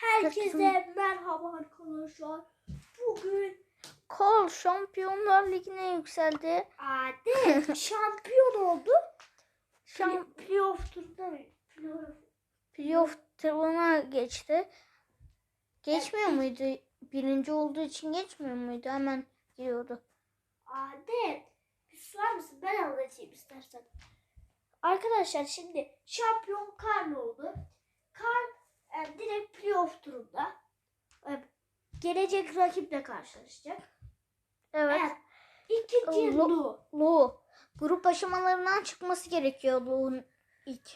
Herkese merhaba arkadaşlar. Bugün Kol Şampiyonlar Ligi'ne yükseldi. Ade şampiyon oldu. Şam Şam playoff turuna geçti. Geçmiyor muydu? Birinci olduğu için geçmiyor muydu? Hemen giriyordu. Ade bir susar mısın? Ben anlatayım istersen. Arkadaşlar şimdi şampiyon Karl oldu. Karl e, direkt playoff turunda e, gelecek rakiple karşılaşacak. Evet. Evet. İkinci Lo- Lu. Lu. Grup aşamalarından çıkması gerekiyor Lu'nun ilk.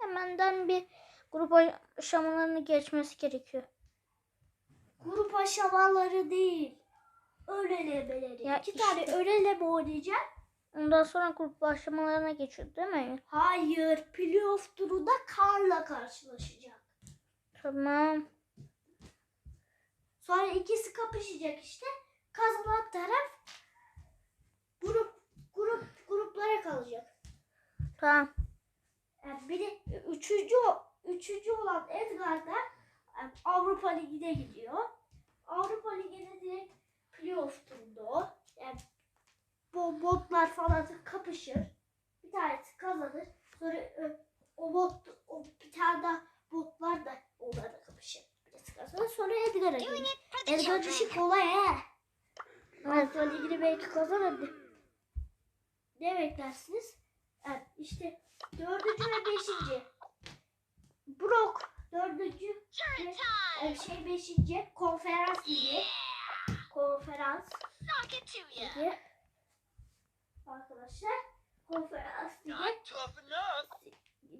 Hemenden bir grup aşamalarını geçmesi gerekiyor. Grup aşamaları değil. Önelemeleri. Ya İki işte. tane öneleme oynayacak. Ondan sonra grup aşamalarına geçiyor değil mi? Hayır. Playoff turunda Karl'la karşılaşacak. Tamam. Sonra ikisi kapışacak işte. Kazanan taraf grup grup gruplara kalacak. Tamam. Yani biri üçüncü üçüncü olan Edgar da e, Avrupa Ligi'ne gidiyor. Avrupa Ligi'ne direkt playoff turunda o. Yani bu botlar falan kapışır. Bir tanesi kazanır. Sonra e, o bot o bir tane daha botlar da onlarla kapışır. Kazanır. Sonra Edgar'a gelir. Edgar işi kolay he. Avrupa Ligi'ni belki kazanır. Ne beklersiniz? Evet işte dördüncü ve beşinci. Brock dördüncü ve e, şey beşinci konferans ligi. Konferans ligi. Arkadaşlar konferans enough.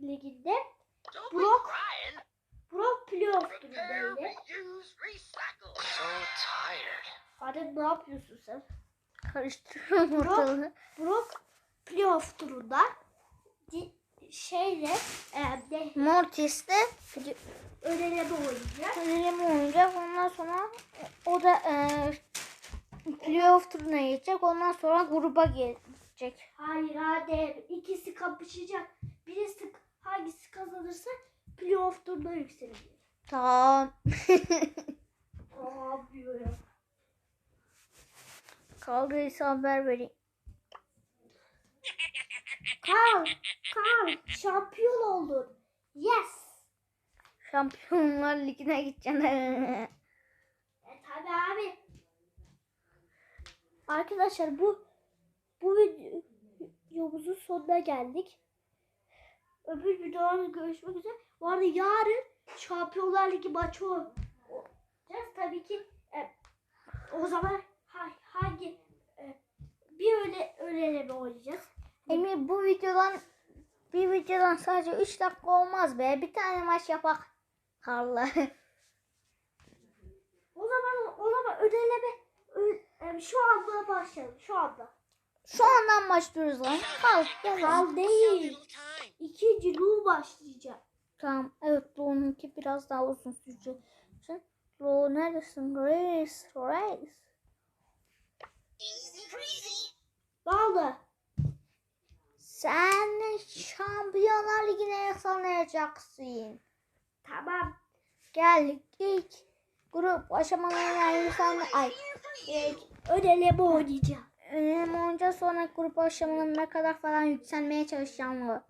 liginde Brock. Brock playoff Repair, turundaydı. reuse, recycle. So tired. Hadi ne yapıyorsun sen? Karıştırıyorum ortalığı. Brock playoff turunda şeyle e, de Mortis de öneleme oynayacak. Öyle oynayacak. Ondan sonra o da e, playoff turuna geçecek. Ondan sonra gruba gelecek. Hayır hadi ikisi kapışacak. Birisi hangisi kazanırsa playoff turuna yükselecek. Tamam. Aa diyor ya. Kaldıysa haber vereyim. Karl, Karl şampiyon oldun. Yes. Şampiyonlar Ligi'ne gideceksin. E tabi abi. Arkadaşlar bu bu video- videomuzun sonuna geldik. Öbür videoda görüşmek üzere. Bu arada yarın Şampiyonlar Ligi maçı oynayacağız. Tabii ki e, o zaman ha- hangi e, bir öyle öyle oynayacağız. Emir bu videodan bir videodan sadece 3 dakika olmaz be. Bir tane maç yapak. Karla. O zaman o zaman ödeleme ö- e, şu anda başlayalım. Şu anda. Şu andan başlıyoruz lan. Kal. Lan. Kal değil. Little time. İkinci Lu başlayacak. Tamam. Evet Lo'nunki biraz daha uzun sürecek. Lo neredesin? Breezy. Ne oldu? Sen Şampiyonlar Ligi'ne yükseleceksin. Tamam. Gel ilk grup aşamalarına yükselme. Ay. E, ödeleme oynayacağım. Önemli olunca sonra grup aşamalarına kadar falan yükselmeye çalışacağım.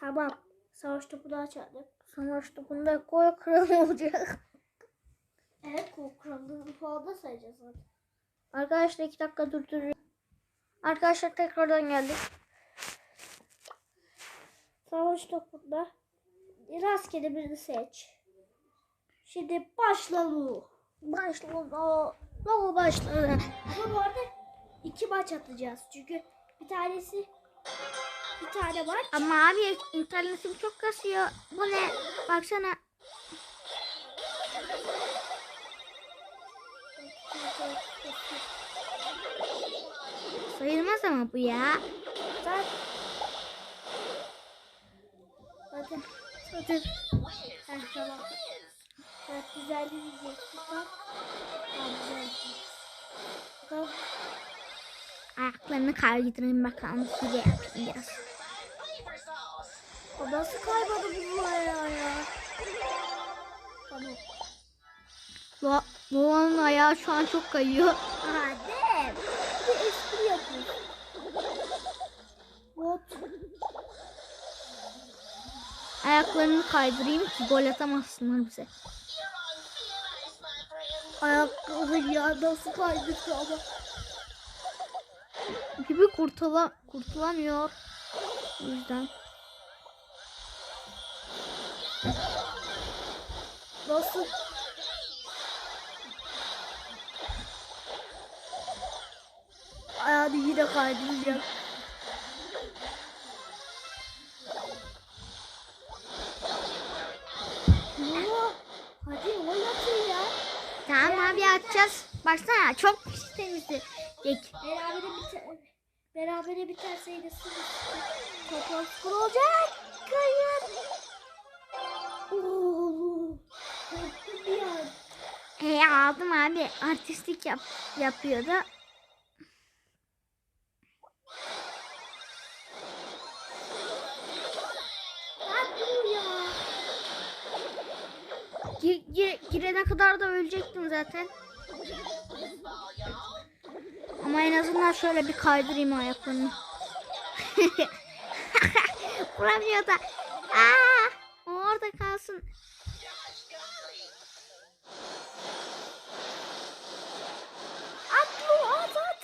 Tamam. Savaş topunu açalım. Sonra topunda gol kralı olacak. Evet kol krallığını falan da sayacağız zaten. Arkadaşlar iki dakika durduruyorum. Arkadaşlar tekrardan geldik. Savaş topunda rastgele birini seç. Şimdi başla Lu. Başladı. Logo başladı. Bu arada iki maç atacağız. Çünkü bir tanesi bir tane maç. Ama abi internetim çok kasıyor. Bu ne? Baksana. Sayılmaz ama bu ya. Zaten Hadi. Hadi. Heh, tamam. Evet güzel diyecektik bak. Ayaklarını kaydırayım bakalım. Hile yapayım biraz. O nasıl kayboldu bu buraya ya? Tamam. Doğan'ın ayağı şu an çok kayıyor. Adem. Bir espri yapıyorsun. What? Ayaklarını kaydırayım ki gol atamazsınlar bize. Ayakkabı ya nasıl kaydırdı ama. Gibi kurtula, kurtulamıyor. O yüzden. Nasıl? Ayağını yine kaydıracak. Oo, Hadi oynatın ya. Tamam abi atacağız. Baksana çok pis temizlik. Berabere biter berabere biterseydi toplam skor olacak. Hayır. He aldım abi. Artistlik yap, yapıyordu. Gir, gir, girene kadar da ölecektim zaten. Ama en azından şöyle bir kaydırayım ayaklarını. Vuramıyor da. Aa, o orada kalsın. At bu at at.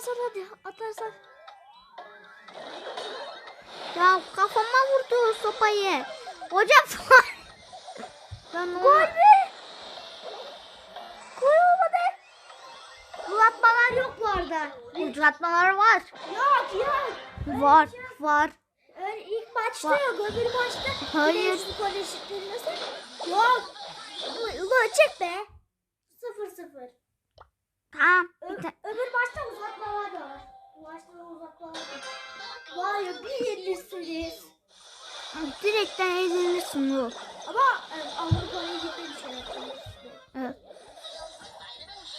Atarsan hadi atarsan. Ya kafama vurdu sopayı. Hocam Ben Gol be. Gol olmadı. Uzatmalar yok bu arada. Uzatmalar var. Yok yok. Var, var. Öyle ilk maçta Va- yok. Öbür maçta. Hayır. Skor eşitlenmesi. Yok. Ulan çek be. Sıfır sıfır. Tamam. Ö- Bir öbür maçta uzatmalar da var. Bu maçta da var. Ya bir yenilirsiniz. Direkten eğlenirsin bu. Ama e, Avrupa'ya gitmeyi düşünüyorum. Evet.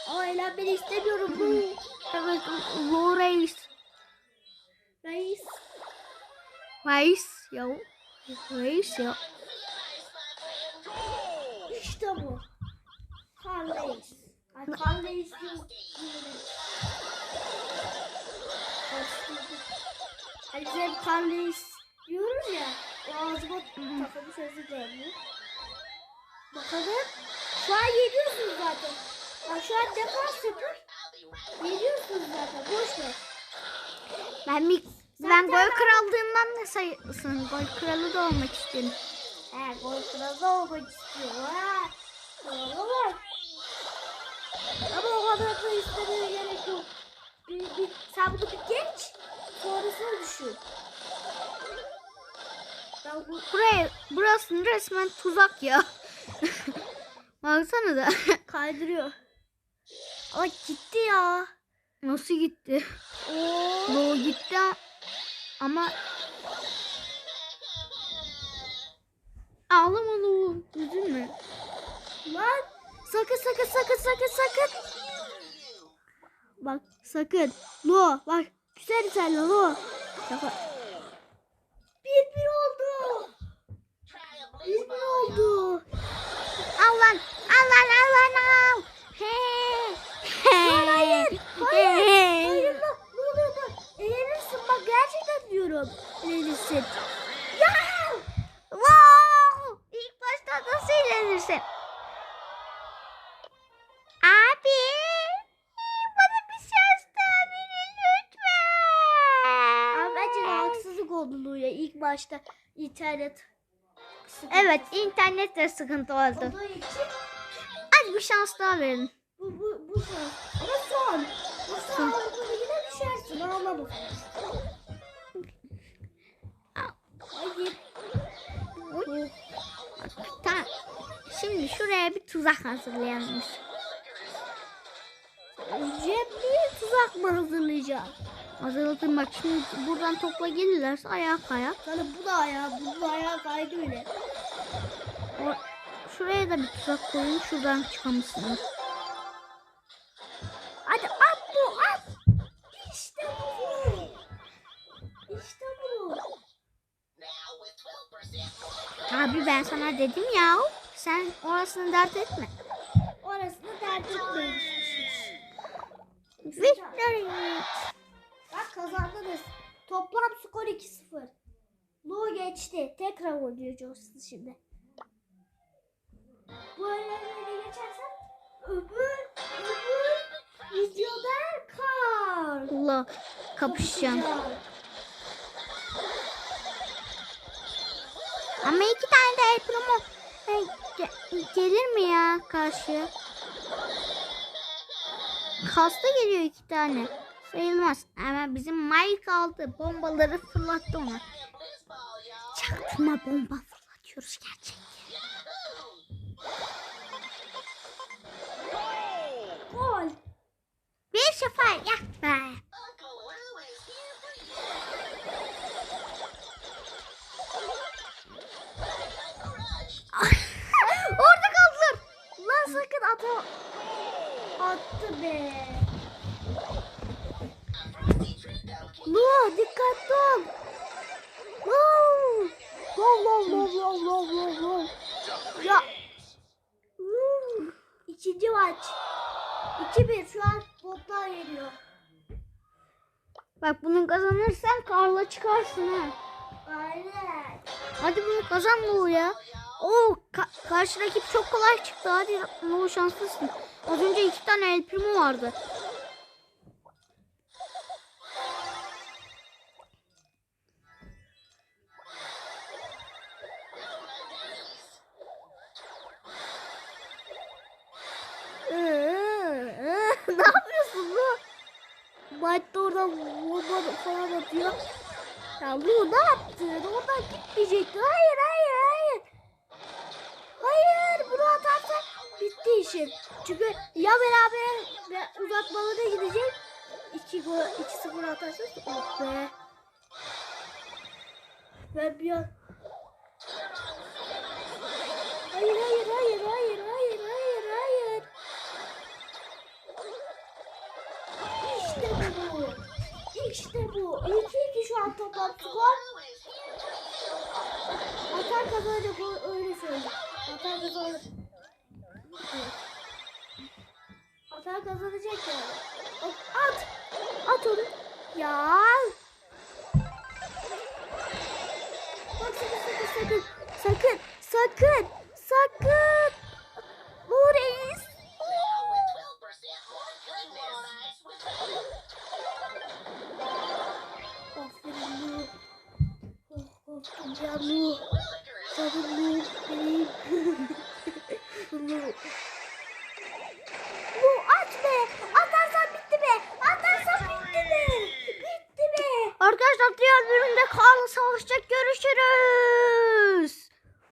Ama eğlenmeni istemiyorum. Bu Evet, bu reis. reis. Reis ya. Reis ya. İşte bu. Reis. Diyor. Karıştırdım. Hani biz hep Carl Reis diyoruz ya. O ağzıma takılmış özür dilerim. Bakalım. Şu an yediyorsunuz zaten. Ya şu an defans sıfır. Yediyorsunuz zaten. Boş ver. Ben bir ben gol krallığından ne sayısın? Gol kralı da olmak istiyorum. He gol kralı olmak istiyor. Ha. Kralı var. Ama o kadar da istemeye gerek yok. Bir, bir, sen bunu bir geç. Sonrasını düşün. Ben bu Buraya burası resmen tuzak ya. Baksana da. kaydırıyor. Ay gitti ya. Nasıl gitti? Oo. Doğu gitti ama Ağlama Doğu. Üzülme. Lan. Sakın sakın sakın sakın sakın. Bak sakın. Lo bak. Güzel sen lo. Şaka. Bir bir oldu. Bir bir oldu. Al lan. Al lan al lan al. He. Lan hayır. Hayır. Hayır. Ne oluyor bak. Eğlenirsin bak gerçekten diyorum. Eğlenirsin. İlk başta internet. sıkıntı Evet internette sıkıntı oldu. olduğu için Az bir şans daha verin. bu bu bu son. Ama son. Bu son Ligi'ne düşersin. Ağlama. Hayır. Uy. Tamam. Şimdi şuraya bir tuzak hazırlayalım. Önce bir tuzak mı hazırlayacağım? Hazırladım bak şimdi buradan topla gelirlerse ayağa kayar. Sana bu da ayağı, bu da ayağı kaydı öyle. O, şuraya da bir tuzak koyun şuradan çıkamışsınız. Hadi at bu at. İşte bu. İşte bu. Abi ben sana dedim ya. Sen orasını dert etme. kaybetmemişsiniz. Victory. Kazandınız. Toplam skor 2-0. Lu geçti. Tekrar oynayacağız şimdi. Bu elemleri geçersen öbür öbür videoda kar. Allah kapışacağım. Ama iki tane de El Primo gelir mi ya karşı? Kasta geliyor iki tane. Sayılmaz. Ama bizim Mike aldı. Bombaları fırlattı ona. Çaktırma bomba fırlatıyoruz gerçekten. Ya. Lu. İkinci maç. 2-1 şu an botlar geliyor. Bak bunu kazanırsan karla çıkarsın ha. Aynen. Hadi bunu kazan Lu ya. Oo ka- karşı rakip çok kolay çıktı. Hadi Lu şanslısın. Az önce iki tane El Primo vardı. Maçta oradan bomba falan atıyor. Ya Lu ne yaptın? Oradan gitmeyecekti. Hayır hayır hayır. Hayır bunu atarsan bitti işin. Çünkü ya beraber uzatmalara gidecek. 2 gol 2-0 atarsan oh be. Ben bir an hayır hayır İşte bu. 2-2 şu an toplam skor. Atar kazanacak öyle söyle. Atar kazanacak. Atar kazanacak yani. At, at onu. Ya. Bak sakın sakın sakın. Sakın. Sakın. Sakın. Oh, korktum ya Lu. Sabır Lu. Benim. Lu. Lu at be. Atarsan bitti be. Atarsan bitti be. Bitti be. Arkadaşlar diğer bölümde karla savaşacak. Görüşürüz.